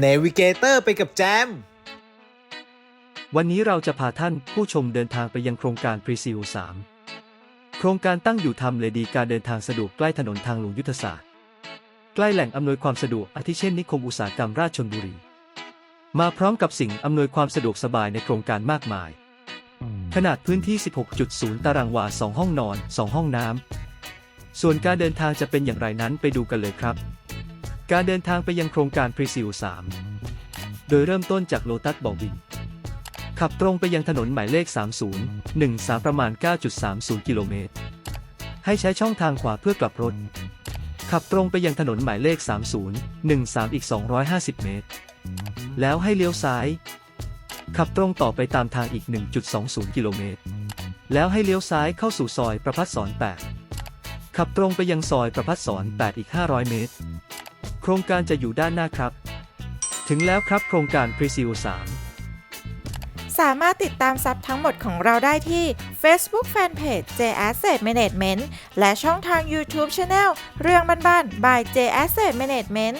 เนวิเกเตอร์ไปกับแจม วันนี้เราจะพาท่านผู้ชมเดินทางไปยังโครงการพรีซิล3โครงการตั้งอยู่ทำเลดีการเดินทางสะดวกใกล้ถนนทางหลวงยุทธศาสตร์ ใกล้แหล่งอำนวยความสะดวกอาทิเช่นนิคมอุตสาหกรรมราชชนบุรี มาพร้อมกับสิ่งอำนวยความสะดวกสบายในโครงการมากมาย ขนาดพื้นที่ 16.0 ตารางวา 2 ห้องนอน 2 ห้องน้ำส่วนการเดินทางจะเป็นอย่างไรนั้นไปดูกันเลยครับ การเดินทางไปยังโครงการพรีซิล3 โดยเริ่มต้นจากโลตัสบอวิน ขับตรงไปยังถนนหมายเลข 3013 ประมาณ 9.30 กิโลเมตร ให้ใช้ช่องทางขวาเพื่อกลับรถ ขับตรงไปยังถนนหมายเลข 3013 อีก 250 เมตร แล้วให้เลี้ยวซ้าย ขับตรงต่อไปตามทางอีก 1.20 กิโลเมตร แล้วให้เลี้ยวซ้ายเข้าสู่ซอยประพัฒสอน8ขับตรงไปยังซอยประพัฒสอน8อีก 500 เมตร โครงการจะอยู่ด้านหน้าครับ ถึงแล้วครับโครงการพรีซิล3สามารถติดตามซับทั้งหมดของเราได้ที่ Facebook Fanpage J Asset Management และช่องทาง YouTube Channel เรื่องบ้านๆ by J Asset Management